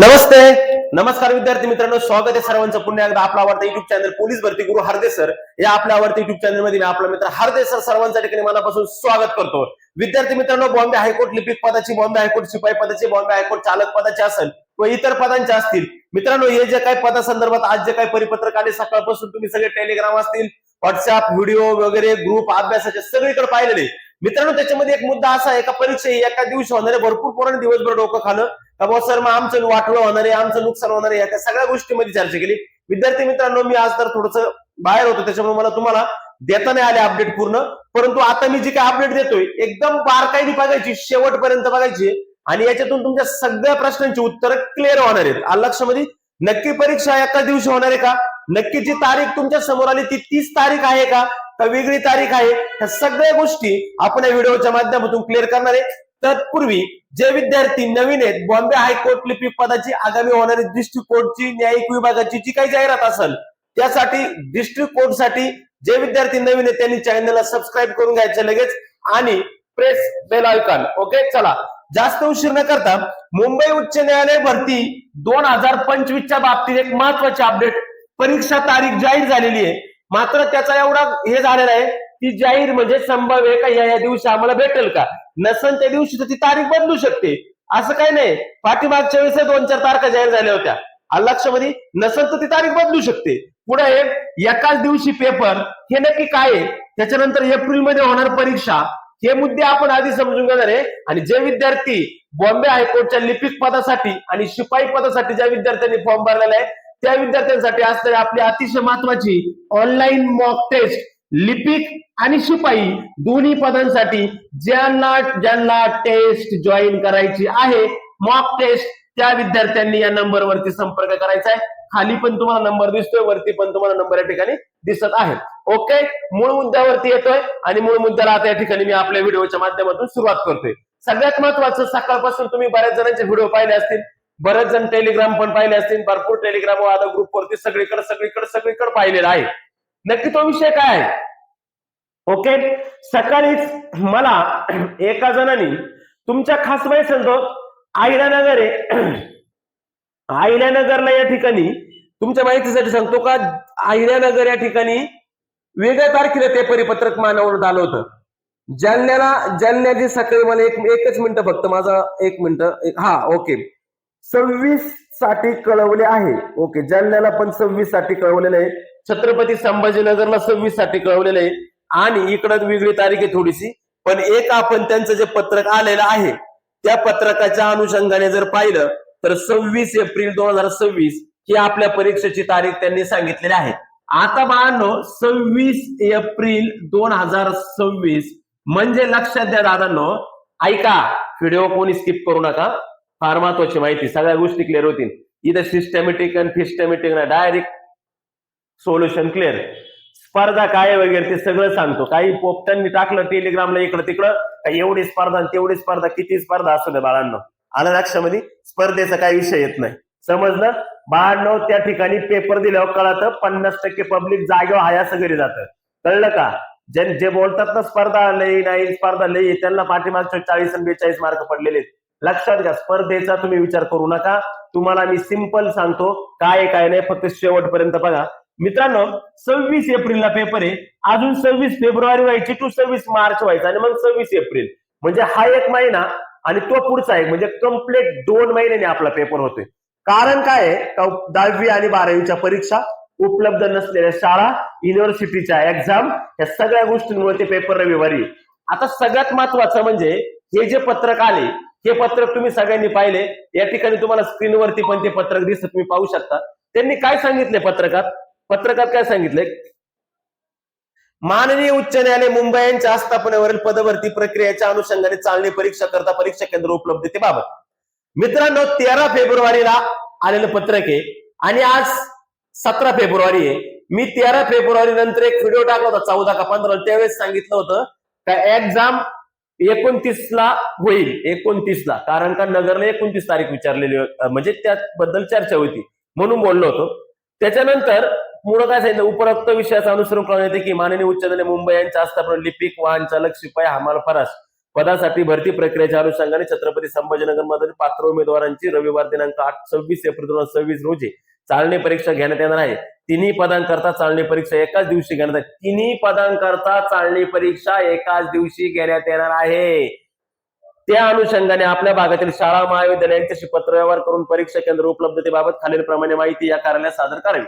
नमस्ते. नमस्कार विद्यार्थी मित्रांनो स्वागत आहे सर्वांचं. पुन्हा एकदा आपला आवडता युट्यूब चॅनल पोलीस भरती गुरु हरदे सर या आपल्या आवडत्या युट्यूब चॅनलमध्ये मी आपला मित्र हरदे सर सर्वांच्या ठिकाणी मनापासून स्वागत करतो. विद्यार्थी मित्रांनो बॉम्बे हायकोर्ट लिपिक पदाची बॉम्बे हायकोर्ट शिपाई पदाची बॉम्बे हायकोर्ट चालक पदाची असेल व इतर पदांचे असतील. मित्रांनो हे जे काही पदासंदर्भात आज जे काही परिपत्रक आले सकाळपासून तुम्ही सगळे टेलिग्राम असतील व्हॉट्सअप व्हिडिओ वगैरे ग्रुप अभ्यासाचे सगळीकडे पाहिलेले. मित्रांनो त्याच्यामध्ये एक मुद्दा असा आहे का परीक्षा ही एका दिवशी होणारे भरपूर पोरांनी दिवसभर डोकं खालं. का बुवा सर मग आमचं वाटलं होणार आहे आमचं नुकसान होणार आहे या त्या सगळ्या गोष्टीमध्ये चर्चा केली. विद्यार्थी मित्रांनो मी आज तर थोडस बाहेर होतो त्याच्यामुळे मला तुम्हाला देता नाही आले अपडेट पूर्ण. परंतु आता मी जी काय अपडेट देतोय एकदम बारकाईने बघायची शेवटपर्यंत बघायची आणि याच्यातून तुमच्या सगळ्या प्रश्नांची उत्तरं क्लिअर होणार आहेत. लक्षामध्ये नक्की परीक्षा एका दिवशी होणार आहे का? नक्की जी तारीख तुमच्यासमोर आली ती तीस तारीख आहे का? का वेगळी तारीख आहे. ह्या सगळ्या गोष्टी आपण या व्हिडिओच्या माध्यमातून क्लिअर करणार आहे. तत्पूर्वी जे विद्यार्थी नवीन आहेत बॉम्बे हायकोर्ट लिपिक पदाची आगामी होणारी डिस्ट्रिक्ट कोर्टची न्यायिक विभागाची जी काही जाहिरात असेल त्यासाठी डिस्ट्रिक्ट कोर्टसाठी जे विद्यार्थी नवीन आहेत त्यांनी चॅनलला सबस्क्राईब करून घ्यायचं लगेच आणि प्रेस बेल आयकॉन ओके चला. जास्त उशीर न करता मुंबई उच्च न्यायालय भरती दोन हजार पंचवीसच्या बाबतीत एक महत्वाची अपडेट परीक्षा तारीख जाहीर झालेली आहे. मात्र त्याचा एवढा हे झालेला आहे की जाहीर म्हणजे संभाव्य आहे का? या या दिवशी आम्हाला भेटेल का? नसन त्या दिवशी तर ती तारीख बदलू शकते. असं काही नाही. पाठीमागच्या वेळेस दोन चार तारखा जाहीर झाल्या होत्या. लक्षामध्ये नसल तर ती तारीख बदलू शकते. पुढे एकाच दिवशी पेपर हे नक्की काय आहे? त्याच्यानंतर एप्रिलमध्ये होणार परीक्षा. हे मुद्दे आपण आधी समजून घेणार आहे. आणि जे विद्यार्थी बॉम्बे हायकोर्टच्या लिपिक पदासाठी आणि शिपाई पदासाठी ज्या विद्यार्थ्यांनी फॉर्म भरलेला आहे त्या विद्यार्थ्यांसाठी असणारी आपली अतिशय महत्वाची ऑनलाईन मॉक टेस्ट लिपिक आणि शिपाई दोन्ही पदांसाठी ज्यांना ज्यांना टेस्ट जॉईन करायची आहे मॉक टेस्ट त्या विद्यार्थ्यांनी या नंबरवरती संपर्क करायचा आहे. खाली पण तुम्हाला नंबर दिसतोय वरती पण तुम्हाला नंबर या ठिकाणी दिसत आहे ओके मूळ मुद्द्यावरती येतोय आणि मूळ मुद्द्याला आता या ठिकाणी मी आपल्या व्हिडिओच्या माध्यमातून सुरुवात करतोय. सगळ्यात महत्वाचं सकाळपासून तुम्ही बऱ्याच जणांचे व्हिडिओ पाहिले असतील. बरेच जण टेलिग्राम पण पाहिले असतील भरपूर टेलिग्राम आता ग्रुपवरती सगळीकडे सगळीकडे सगळीकडे पाहिलेला आहे. नक्की तो विषय काय आहे? ओके सकाळीच मला एका जणांनी तुमच्या खास असेल सांगतो आयरानगर आहे. आयल्यानगरला या ठिकाणी तुमच्या माहितीसाठी सांगतो का आयल्यानगर या ठिकाणी वेगळ्या तारखेला ते परिपत्रक मानवण्यात आलं होतं. जालन्याला जालन्याची सकाळी मला एक एकच मिनिट फक्त माझा एक मिनिट हा ओके सव्वीससाठी कळवले आहे. ओके जालन्याला पण सव्वीससाठी कळवलेलं आहे. छत्रपती संभाजीनगरला सव्वीससाठी कळवलेलं आहे. आणि इकडं वेगळी तारीख आहे थोडीशी. पण एक आपण त्यांचं जे पत्रक आलेलं आहे त्या पत्रकाच्या अनुषंगाने जर पाहिलं तर सव्वीस एप्रिल दोन हजार सव्वीस ही आपल्या परीक्षेची तारीख त्यांनी सांगितलेली आहे. आता बाळांनो सव्वीस एप्रिल दोन हजार सव्वीस म्हणजे लक्षात द्या दादांनो ऐका व्हिडिओ कोणी स्किप करू नका. फार महत्वाची माहिती. सगळ्या गोष्टी क्लिअर होतील. इथं सिस्टमॅटिक आणि फिस्टमॅटिक ना डायरेक्ट सोल्युशन क्लिअर स्पर्धा काय वगैरे ते सगळं सांगतो. काही पोपटांनी टाकलं टेलिग्रामला इकडं तिकडं काही एवढी स्पर्धा तेवढी स्पर्धा किती स्पर्धा असू दे बाळांनो. आलं लक्षामध्ये? स्पर्धेचा काही विषय येत नाही. समजलं? बाळांनो त्या ठिकाणी पेपर दिल्यावर कळतं पन्नास टक्के पब्लिक जागेवर हाय असं घरी जातं. कळलं का? जे जे बोलतात ना स्पर्धा लई नाही स्पर्धा लई त्यांना पाठीमागच्या चाळीस आणि बेचाळीस मार्क पडलेले आहेत. लक्षात घ्या स्पर्धेचा तुम्ही विचार करू नका. तुम्हाला मी सिंपल सांगतो काय काय नाही फक्त शेवटपर्यंत बघा. मित्रांनो सव्वीस एप्रिलला पेपर आहे. अजून सव्वीस फेब्रुवारी व्हायची टू सव्वीस मार्च व्हायचा आणि मग सव्वीस एप्रिल. म्हणजे हा एक महिना आणि तो पुढचा एक म्हणजे कंप्लीट दोन महिन्याने आपला पेपर होतोय. कारण काय आहे? दहावी आणि बारावीच्या परीक्षा उपलब्ध नसलेल्या शाळा युनिव्हर्सिटीच्या एक्झाम या सगळ्या गोष्टींमुळे ते पेपर रविवारी आता सगळ्यात महत्वाचं म्हणजे हे जे पत्रक आले हे पत्रक तुम्ही सगळ्यांनी पाहिले. या ठिकाणी तुम्हाला स्क्रीनवरती पण ते पत्रक दिसत तुम्ही पाहू शकता. त्यांनी काय सांगितले पत्रकात? पत्रकात काय सांगितलंय? माननीय उच्च न्यायालय मुंबई यांच्या आस्थापनेवरील पदभरती प्रक्रियेच्या अनुषंगाने चालणी परीक्षा करता परीक्षा केंद्र उपलब्धतेबाबत मित्रांनो तेरा फेब्रुवारीला आलेलं पत्रक आहे आणि आज सतरा फेब्रुवारी आहे. मी तेरा फेब्रुवारी नंतर एक व्हिडिओ टाकला होता चौदा का पंधरा त्यावेळेस सांगितलं होतं का एक्झाम एकोणतीस ला होईल एकोणतीस ला कारण का नगरला एकोणतीस तारीख विचारलेली म्हणजे त्याबद्दल चर्चा होती. म्हणून बोललो होतो. त्याच्यानंतर पुढे काय सांगितलं? उपरोक्त विषयाचं अनुसरून करण्यात येते की माननीय उच्च न्यायालय मुंबई यांच्या आस्थापन लिपिक वाहन चालक शिपाई हमाल फरास पदासाठी भरती प्रक्रियेच्या अनुषंगाने छत्रपती संभाजीनगर मधील पात्र उमेदवारांची रविवार दिनांक आठ सव्वीस एप्रिल दोन हजार सव्वीस रोजी चालणी परीक्षा घेण्यात येणार आहे. तिन्ही पदांकरता चालणी परीक्षा एकाच दिवशी घेण्यात आहे. तिन्ही पदांकरता चालणी परीक्षा एकाच दिवशी घेण्यात येणार आहे. त्या अनुषंगाने आपल्या भागातील शाळा महाविद्यालयांच्याशी पत्रव्यवहार करून परीक्षा केंद्र उपलब्धतेबाबत खालीलप्रमाणे माहिती या कार्यालयात सादर करावी.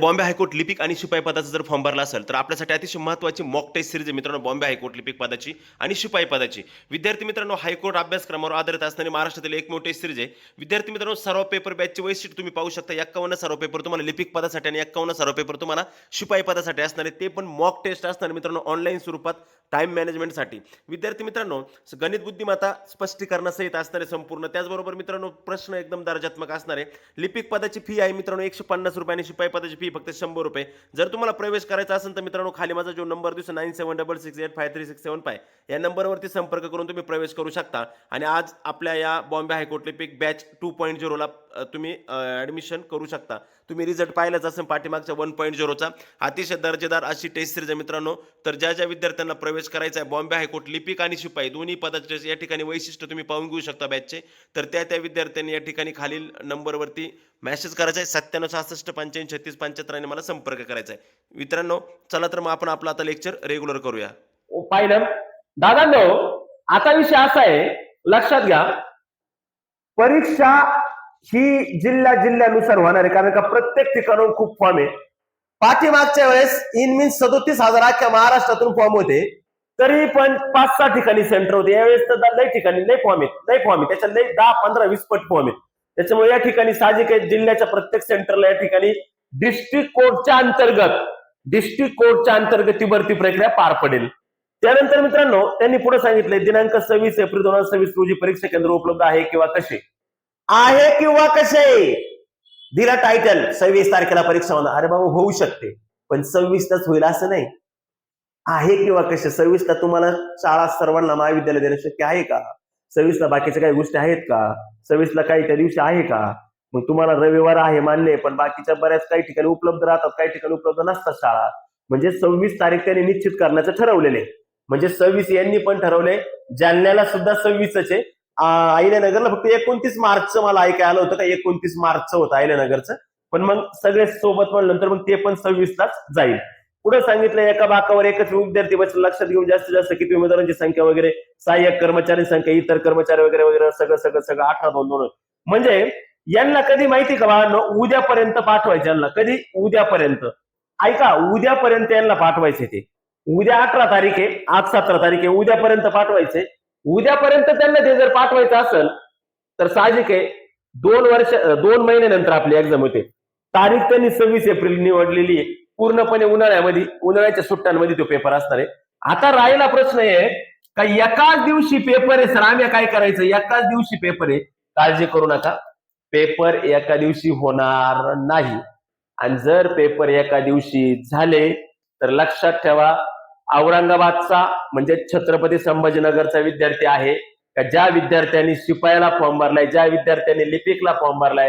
बॉम्बे हायकोर्ट लिपिक आणि शिपाई पदाचा जर फॉर्म भरला असेल तर आपल्यासाठी अतिशय महत्त्वाची मॉक टेस्ट सिरीज आहे मित्रांनो बॉम्बे हायकोर्ट लिपिक पदाची आणि शिपाई पदाची. विद्यार्थी मित्रांनो हायकोर्ट अभ्यासक्रमावर आधारित असणारी महाराष्ट्रातील एक टेस्ट सिरीज आहे. विद्यार्थी मित्रांनो सर्व पेपर बॅचचे वैशिष्ट्य तुम्ही पाहू शकता एक्कावन्न सर्व पेपर तुम्हाला लिपिक पदासाठी आणि एक्कावन्न सर्व पेपर तुम्हाला शिपाई पदासाठी असणार आहे ते पण मॉक टेस्ट असणार मित्रांनो ऑनलाईन स्वरूपात टाइम मॅनेजमेंटसाठी विद्यार्थी मित्रांनो गणित बुद्धिमत्ता स्पष्टीकरणासहित असणारे संपूर्ण त्याचबरोबर मित्रांनो प्रश्न एकदम दर्जात्मक असणार आहे लिपिक पदाची फी आहे मित्रांनो एकशे पन्नास रुपये आणि शिपाई पदाची फी फक्त शंभर रुपये. जर तुम्हाला प्रवेश करायचा असेल तर मित्रांनो खाली माझा जो नंबर दिसतो nine seven double six eight five three six seven five या नंबरवरती संपर्क करून तुम्ही प्रवेश करू शकता. आणि आज आपल्या या बॉम्बे हायकोर्टले पिक बॅच टू पॉईंट झिरोला तुम्ही ॲडमिशन करू शकता. तुम्ही रिझल्ट पाहिलाच असेल पाठीमागच्या वन पॉईंट झिरोचा अतिशय दर्जेदार अशी टेस्ट सिरीज आहे मित्रांनो. तर ज्या ज्या विद्यार्थ्यांना प्रवेश करायचा आहे बॉम्बे हायकोर्ट लिपिक आणि शिपाई दोन्ही पदाचे या ठिकाणी वैशिष्ट्य तुम्ही पाहून घेऊ शकता बॅचचे तर त्या त्या विद्यार्थ्यांनी या ठिकाणी खालील नंबरवरती मेसेज करायचा आहे सत्त्याण्णव सहासष्ट पंच्याऐंशी छत्तीस पंच्याहत्तर आणि मला संपर्क करायचा आहे मित्रांनो चला तर मग आपण आपलं आता लेक्चर रेग्युलर करूया. पाहिलं दादा आता विषय असा आहे लक्षात घ्या. परीक्षा ही जिल्ह्या जिल्ह्यानुसार होणार आहे कारण का प्रत्येक ठिकाणून खूप फॉर्म आहे. पाठीमागच्या वेळेस इन मीन सदोतीस हजार अख्ख्या महाराष्ट्रातून फॉर्म होते. तरी पण पाच सहा ठिकाणी सेंटर होते. यावेळेस तर लई ठिकाणी लई फॉर्म आहेत लई फॉर्म आहे त्याच्यात लई दहा पंधरा वीस पट फॉर्म आहेत. त्याच्यामुळे या ठिकाणी साहजिक आहे जिल्ह्याच्या प्रत्येक सेंटरला या ठिकाणी डिस्ट्रिक्ट कोर्टच्या अंतर्गत डिस्ट्रिक्ट कोर्टच्या अंतर्गत ती भरती प्रक्रिया पार पडेल. त्यानंतर मित्रांनो त्यांनी पुढे सांगितले दिनांक सव्वीस एप्रिल दोन हजार सव्वीस रोजी परीक्षा केंद्र उपलब्ध आहे किंवा कसे? आहे किंवा कसे? दिला टायटल सव्वीस तारखेला परीक्षा होणार. अरे बाबा होऊ शकते. पण सव्वीसलाच होईल असं नाही. आहे किंवा कसे? सव्वीसला तुम्हाला शाळा सर्वांना महाविद्यालय देणं शक्य आहे का? सव्वीसला बाकीच्या काही गोष्टी आहेत का? सव्वीसला काही त्या दिवशी आहे का? मग तुम्हाला रविवार आहे मान्य पण बाकीच्या बऱ्याच काही ठिकाणी उपलब्ध राहतात काही ठिकाणी उपलब्ध नसतात शाळा. म्हणजे सव्वीस तारीख त्यांनी निश्चित करण्याचं ठरवलेले. म्हणजे सव्वीस यांनी पण ठरवले. जालन्याला सुद्धा सव्वीसच आहे. अहिल्यानगरला फक्त एकोणतीस मार्चचं मला ऐकायला आलं होतं का? एकोणतीस मार्चचं होतं अहिल्यानगरचं. पण मग सगळे सोबत म्हणल्यानंतर मग ते पण सव्वीसलाच जाईल. पुढे सांगितलं एका बाकावर एकच विद्यार्थी बसलं? लक्षात घेऊन जास्तीत जास्त किती उमेदवारांची संख्या वगैरे? सहाय्यक कर्मचारी संख्या इतर कर्मचारी वगैरे वगैरे सगळं सगळं सगळं अठरा दोन दोन. म्हणजे यांना कधी माहिती का बा उद्यापर्यंत पाठवायचे यांना. कधी? उद्यापर्यंत. ऐका उद्यापर्यंत यांना पाठवायचे ते. उद्या अठरा तारीख आहे आज सतरा तारीख आहे उद्यापर्यंत पाठवायचे. उद्यापर्यंत त्यांना ते जर पाठवायचं असेल तर साहजिक आहे दोन वर्ष दोन महिन्यानंतर आपली एक्झाम होते. तारीख त्यांनी सव्वीस एप्रिल निवडलेली आहे. पूर्णपणे उन्हाळ्यामध्ये उन्हाळ्याच्या सुट्ट्यांमध्ये तो पेपर असणार आहे. आता राहिला प्रश्न आहे का एकाच दिवशी पेपर आहे सर आम्ही काय करायचं? एकाच दिवशी पेपर आहे. काळजी करू नका. पेपर एका दिवशी होणार नाही. आणि जर पेपर एका दिवशी झाले तर लक्षात ठेवा औरंगाबादचा म्हणजे छत्रपती संभाजीनगरचा विद्यार्थी आहे. का ज्या विद्यार्थ्यांनी शिपायाला फॉर्म भरलाय ज्या विद्यार्थ्यांनी लिपिकला फॉर्म भरलाय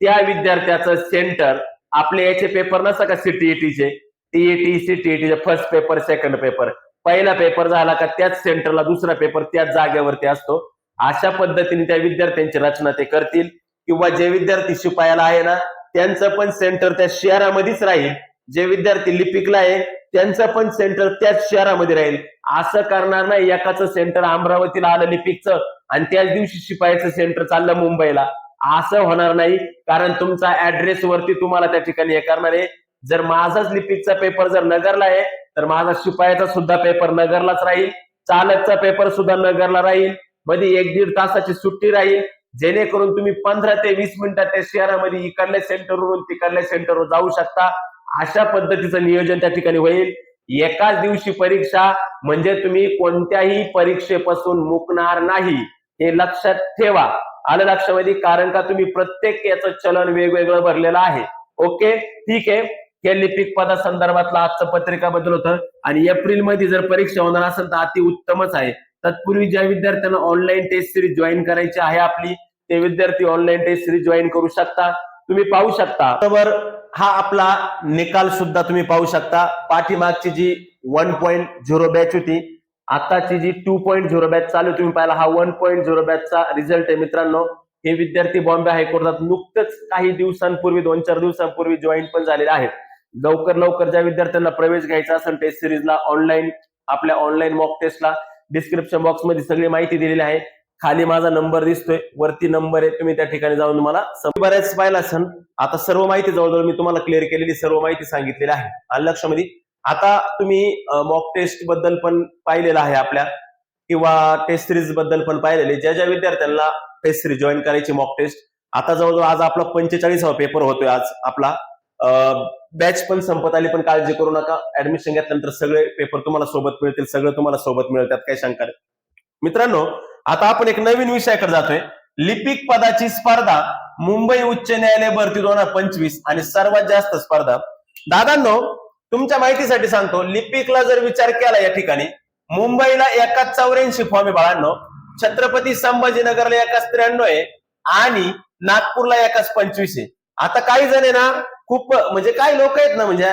त्या विद्यार्थ्याचं सेंटर आपले याचे पेपर नसतं का सीटीईटीचे टीईटी सीटीईटीचे फर्स्ट पेपर सेकंड पेपर पहिला पेपर झाला का त्याच सेंटरला दुसरा पेपर त्याच जागेवरती असतो. अशा पद्धतीने त्या विद्यार्थ्यांची रचना ते करतील. किंवा जे विद्यार्थी शिपायाला आहे ना त्यांचं पण सेंटर त्या शहरामध्येच राहील. जे विद्यार्थी लिपिकला आहे त्यांचं पण सेंटर त्याच शहरामध्ये राहील. असं करणार नाही एकाचं सेंटर अमरावतीला आलं लिपिकचं आणि त्याच दिवशी शिपायाचं सेंटर चाललं मुंबईला. असं होणार नाही. कारण तुमचा ऍड्रेस वरती तुम्हाला त्या ठिकाणी हे करणार आहे. जर माझाच लिपिकचा पेपर जर नगरला आहे तर माझा शिपायाचा सुद्धा पेपर नगरलाच राहील. चालकचा पेपर सुद्धा नगरला राहील. मध्ये एक दीड तासाची सुट्टी राहील. जेणेकरून तुम्ही पंधरा ते वीस मिनिटात त्या शहरामध्ये इकडल्या सेंटरवरून तिकडल्या सेंटरवर जाऊ शकता. अशा पद्धतीचं नियोजन त्या ठिकाणी होईल. एकाच दिवशी परीक्षा म्हणजे तुम्ही कोणत्याही परीक्षेपासून मुकणार नाही. हे लक्षात ठेवा. आलं लक्षामध्ये कारण का तुम्ही प्रत्येक याचं चलन वेगवेगळं भरलेलं आहे. ओके? ठीक आहे. हे लिपिक पदा संदर्भातला आजचं पत्रिका बद्दल होतं. आणि एप्रिलमध्ये जर परीक्षा होणार असेल तर अति उत्तमच आहे. तत्पूर्वी ज्या विद्यार्थ्यांना ऑनलाईन टेस्ट सिरीज जॉईन करायची आहे आपली ते विद्यार्थी ऑनलाईन टेस्ट सिरीज जॉईन करू शकता. तुम्ही पाहू शकता. बरोबर? हा आपला निकाल सुद्धा तुम्ही पाहू शकता. पाठीमागची जी वन पॉईंट झिरो बॅच होती आताची जी टू पॉईंट झिरो बॅच चालू आहे, तुम्ही पाहिला हा वन पॉईंट झिरो बॅचचा रिझल्ट आहे मित्रांनो. हे विद्यार्थी बॉम्बे हायकोर्टात नुकतंच काही दिवसांपूर्वी दोन चार दिवसांपूर्वी जॉईन पण झालेले आहेत. लवकर लवकर ज्या विद्यार्थ्यांना प्रवेश घ्यायचा असेल टेस्ट सिरीजला ऑनलाईन आपल्या ऑनलाईन मॉक टेस्टला डिस्क्रिप्शन बॉक्समध्ये सगळी माहिती दिलेली आहे. खाली माझा नंबर दिसतोय वरती नंबर आहे तुम्ही त्या ठिकाणी जाऊन तुम्हाला बऱ्याच पाहिला असेल आता सर्व माहिती जवळजवळ मी तुम्हाला क्लिअर केलेली सर्व माहिती सांगितलेली आहे. आलं लक्षामध्ये? आता तुम्ही मॉक टेस्टबद्दल पण पाहिलेलं आहे आपल्या किंवा टेस्ट सिरीजबद्दल पण पाहिलेले ज्या ज्या विद्यार्थ्यांना टेस्ट सिरीज जॉईन करायची मॉक टेस्ट आता जवळजवळ आज आपला पंचेचाळीसावा पेपर होतोय आज आपला. बॅच पण संपत आली पण काळजी करू नका. ऍडमिशन घेतल्यानंतर सगळे पेपर तुम्हाला सोबत मिळतील सगळं तुम्हाला सोबत मिळतात काही शंका नाही. मित्रांनो आता आपण एक नवीन विषयाकडे जातोय. लिपिक पदाची स्पर्धा मुंबई उच्च न्यायालय भरती दोन हजार पंचवीस आणि सर्वात जास्त स्पर्धा. दादांनो तुमच्या माहितीसाठी सांगतो लिपिकला जर विचार केला या ठिकाणी मुंबईला एका चौऱ्याऐंशी फॉर्म आहे बाळांनो. छत्रपती संभाजीनगरला एकाच त्र्याण्णव आहे आणि नागपूरला एकाच पंचवीस आहे. आता काही जण आहे ना खूप म्हणजे काही लोक आहेत ना म्हणजे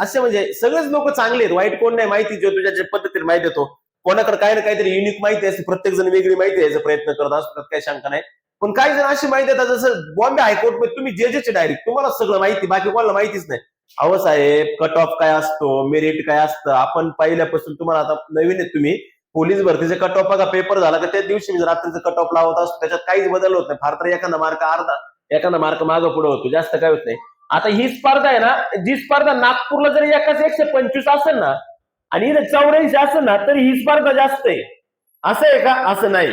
असे म्हणजे सगळेच लोक चांगले आहेत. वाईट कोण नाही माहिती जो तुझ्या पद्धतीने माहिती देतो. कोणाकडे काही ना काहीतरी युनिक माहिती असते प्रत्येक जण वेगळी माहिती द्यायचा प्रयत्न करत असतो काही शंका नाही. पण काही जण अशी माहिती देतात जसं बॉम्बे हायकोर्टमध्ये तुम्ही जे जेचे डायरेक्ट तुम्हाला सगळं माहिती बाकी कोणाला माहितीच नाही. अहो साहेब कट ऑफ काय असतो? मेरिट काय असतं? आपण पहिल्यापासून तुम्हाला आता नवीन आहेत तुम्ही. पोलीस भरतीचे कट ऑफ बघा पेपर झाला तर त्या दिवशी मी रात्रीचं कट ऑफ लावत असतो. त्याच्यात काहीच बदल होत नाही. फार तर एखादा मार्क अर्धा एखादा मार्क मागं पुढे होतो. जास्त काय होत नाही. आता ही स्पर्धा आहे ना जी स्पर्धा नागपूरला जर एकाच एकशे पंचवीस असेल ना आणि चौऱ्याऐंशी असेल ना तर ही स्पर्धा जास्त आहे. असं आहे का? असं नाही.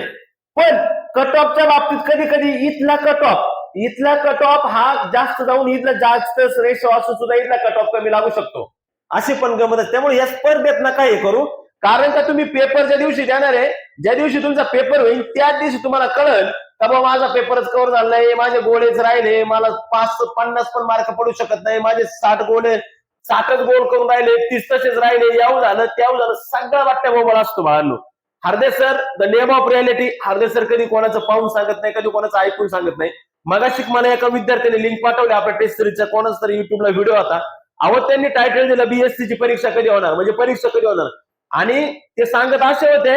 पण कट ऑफच्या बाबतीत कधी कधी इथला कट ऑफ इथला कट ऑफ हा जास्त जाऊन इथला जास्त रेशो असून सुद्धा इथला कट ऑफ कमी लागू शकतो. अशी पण गमत आहे. त्यामुळे या स्पर्धेत ना हे करू. कारण का तुम्ही पेपर ज्या दिवशी देणार आहे ज्या दिवशी तुमचा पेपर होईल त्या दिवशी तुम्हाला कळल का बाबा माझा पेपरच कव्हर झाला नाही माझे गोळेच राहिले मला पाच पन्नास पण मार्क पडू शकत नाही माझे साठ गोळे साठच गोल करून राहिले तीस तसेच राहिले याव झालं त्याव झालं सगळं वाटतं बोबळ असतो बाळांनो. Harde sir the name of reality Harde sir कधी कोणाचं पाहून सांगत नाही कधी कोणाचं ऐकून सांगत नाही. मगाशी मला एका विद्यार्थ्याने लिंक पाठवली. आपल्या टेस्ट सिरीजचा कोणाच तरी युट्यूबला व्हिडिओ होता. अहो त्यांनी टायटल दिला बीएससी ची परीक्षा कधी होणार? म्हणजे परीक्षा कधी होणार? आणि ते सांगत असे होते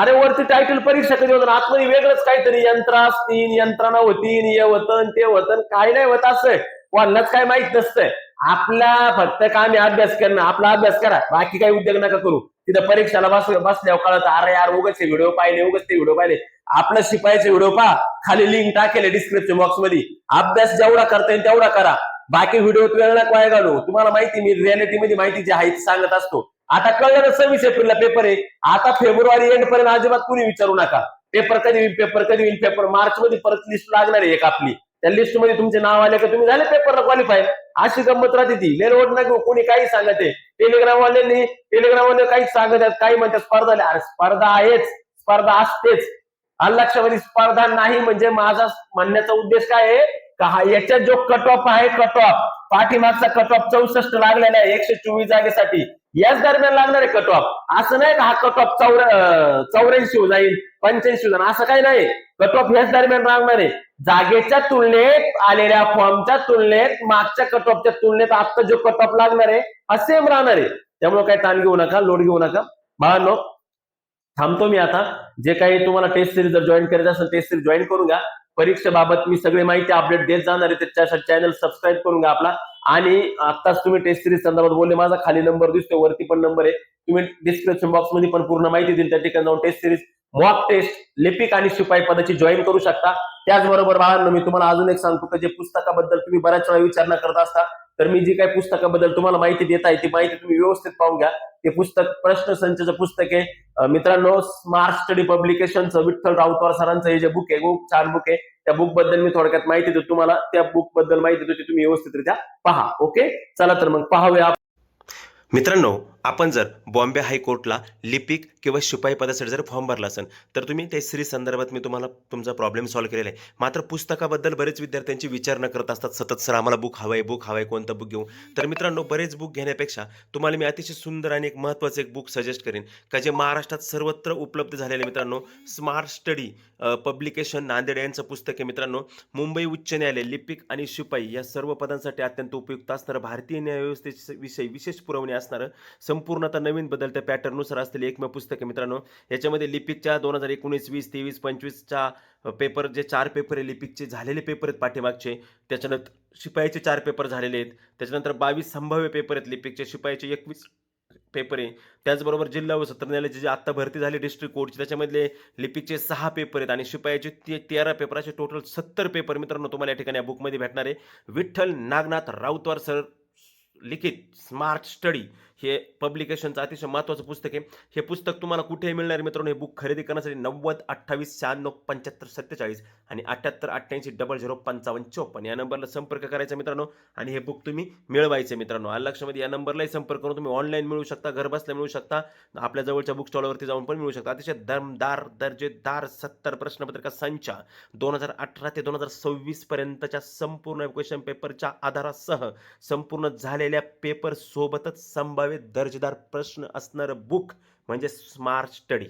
अरे वरती टायटल परीक्षा कधी होणार? आतमध्ये वेगळंच काहीतरी यंत्र असतील यंत्रणा होतीन ये होतं ते होतं काय नाही होत असं. कोणालाच काय माहीत नसतंय. आपला फक्त कामी अभ्यास करणं. आपला अभ्यास करा. बाकी काही उद्योग नका करू. तिथं परीक्षाला बस बसल्यावर कळत अरे यार उगाच व्हिडिओ पाहिले उगच ते व्हिडिओ पाहिले. आपलं शिपायचे व्हिडिओ पहा. खाली लिंक टाकेल डिस्क्रिप्शन बॉक्समध्ये. अभ्यास जेवढा करता येईल तेवढा करा. बाकी व्हिडिओ वेळ काय घालू. तुम्हाला माहिती मी रियालिटी मध्ये माहिती जी आहे सांगत असतो. आता कळलं ना सव्वीस एप्रिलला पेपर आहे. आता फेब्रुवारी एंड पर्यंत अजिबात कुणी विचारू नका. पेपर कधी होईल पेपर कधी होईल पेपर मार्च मध्ये परत लिस्ट लागणार आहे एक आपली. त्या लिस्टमध्ये तुमचे नाव आले का तुम्ही झाले पेपरला क्वालिफाय अशी गंमत राहते ती. लेरोड ना कोणी काही सांगत आहे. टेलिग्राम वाल्यांनी टेलिग्राम वाले काहीच सांगत आहेत काही म्हणतात स्पर्धा अरे स्पर्धा आहेच. स्पर्धा असतेच. लक्षामध्ये स्पर्धा नाही म्हणजे माझा म्हणण्याचा उद्देश काय आहे? का हा याच्यात जो कट ऑफ आहे कट ऑफ पाठीमागचा कट ऑफ चौसष्ट लागलेला आहे एकशे चोवीस जागेसाठी. याच दरम्यान लागणार आहे कट ऑफ असं नाही का हा कट ऑफ चौऱ्या चौऱ्याऐंशी जाईल पंच्याऐंशी जाईल. असं काही नाही. कट ऑफ याच दरम्यान लागणार आहे. जागेच्या तुलनेत आलेल्या फॉर्मच्या तुलनेत मागच्या कट ऑफच्या तुलनेत आता जो कट ऑफ लागणार आहे हा सेम राहणार आहे. त्यामुळे काही ताण घेऊ नका लोड घेऊ नका. बाळांनो थांबतो मी आता. जे काही तुम्हाला टेस्ट सिरीज जर जॉईन करायचं असेल टेस्ट सिरीज जॉईन करून घ्या. परीक्षेबाबत मी सगळी माहिती अपडेट देत जाणार आहे. त्याच्यासाठी चॅनल सबस्क्राईब करून घ्या आपला. आणि आताच तुम्ही टेस्ट सिरीज संदर्भात बोलले माझा खाली नंबर दिसतोय वरती पण नंबर आहे. तुम्ही डिस्क्रिप्शन बॉक्समध्ये पण पूर्ण माहिती देईल. त्या ठिकाणी जाऊन टेस्ट सिरीज मॉक टेस्ट लिपिक आणि शिपाई पदाची जॉईन करू शकता. त्याचबरोबर बाळांनो मी तुम्हाला अजून एक सांगतो की जे पुस्तकाबद्दल तुम्ही बऱ्याच वेळा विचारणा करत असता तर मी जी काही पुस्तकाबद्दल तुम्हाला माहिती देत आहे ती माहिती तुम्ही व्यवस्थित पाहून घ्या. ते पुस्तक प्रश्न संचचं पुस्तक आहे. मित्रांनो स्मार्ट स्टडी पब्लिकेशनचं विठ्ठल राऊतवार सरांचं हे जे बुक आहे खूप छान बुक आहे. त्या बुकबद्दल मी थोडक्यात माहिती देतो तुम्हाला. त्या बुकबद्दल माहिती देतो ती तुम्ही व्यवस्थितरित्या पहा ओके चला तर मग पाहूया. मित्रांनो आपण जर बॉम्बे हायकोर्टला लिपिक किंवा शिपाई पदासाठी जर फॉर्म भरला असेल तर तुम्ही त्या सिरीज संदर्भात मी तुम्हाला तुमचा प्रॉब्लेम सॉल्व्ह केलेला आहे. मात्र पुस्तकाबद्दल बरेच विद्यार्थ्यांची विचारणा करत असतात सतत सर आम्हाला बुक हवं आहे बुक हवं आहे कोणतं बुक घेऊ? तर मित्रांनो बरेच बुक घेण्यापेक्षा तुम्हाला मी अतिशय सुंदर आणि एक महत्त्वाचं एक बुक सजेस्ट करेन का जे महाराष्ट्रात सर्वत्र उपलब्ध झालेले मित्रांनो. स्मार्ट स्टडी पब्लिकेशन नांदेड यांचं पुस्तक आहे मित्रांनो. मुंबई उच्च न्यायालय लिपिक आणि शिपाई या सर्व पदांसाठी अत्यंत उपयुक्त असणारं भारतीय न्यायव्यवस्थेविषयी विशेष पुरवणी असणारं संपूर्ण आता नवीन बदलत्या पॅटर्ननुसार असलेली एकमेव पुस्तक आहे मित्रांनो. याच्यामध्ये लिपिकच्या दोन हजार एकोणीस वीस तेवीस पंचवीसच्या पेपर जे चार पेपर आहे लिपिकचे झालेले पेपर आहेत पाठीमागचे त्याच्यानंतर शिपाईचे चार पेपर झालेले आहेत. त्याच्यानंतर बावीस संभाव्य पेपर आहेत लिपिकचे शिपाईचे एकवीस पेपर आहे. त्याचबरोबर जिल्हा व सत्र न्यायालयाचे जे आत्ता भरती झाली डिस्ट्रिक्ट कोर्टची त्याच्यामधले लिपिकचे सहा पेपर आहेत आणि शिपायाचे ते तेरा पेपर असे टोटल सत्तर पेपर मित्रांनो तुम्हाला या ठिकाणी या बुकमध्ये भेटणार आहे. विठ्ठल नागनाथ राऊतवार सर लिखित स्मार्ट स्टडी हे पब्लिकेशनचं अतिशय महत्त्वाचं पुस्तक आहे. हे पुस्तक तुम्हाला कुठेही मिळणार मित्रांनो हे बुक खरेदी करण्यासाठी नव्वद अठ्ठावीस शहाण्णव पंच्याहत्तर सत्तेचाळीस आणि अठ्याहत्तर अठ्ठ्याऐंशी डबल झिरो पंचावन्न चोपन्न या नंबरला संपर्क करायचा मित्रांनो. आणि हे बुक तुम्ही मिळवायचे मित्रांनो. आलं लक्षामध्ये या नंबरलाही संपर्क करून तुम्ही ऑनलाईन मिळू शकता घरबसल्या मिळू शकता आपल्या जवळच्या बुक स्टॉलवरती जाऊन पण मिळू शकता. अतिशय दमदार दर्जेदार सत्तर प्रश्नपत्रिका संच दोन हजार अठरा ते दोन हजार सव्वीस पर्यंतच्या संपूर्ण क्वेश्चन पेपरच्या आधारासह संपूर्ण झालेल्या पेपर सोबतच संभाव्य दर्जेदार प्रश्न असणारं बुक म्हणजे स्मार्ट स्टडी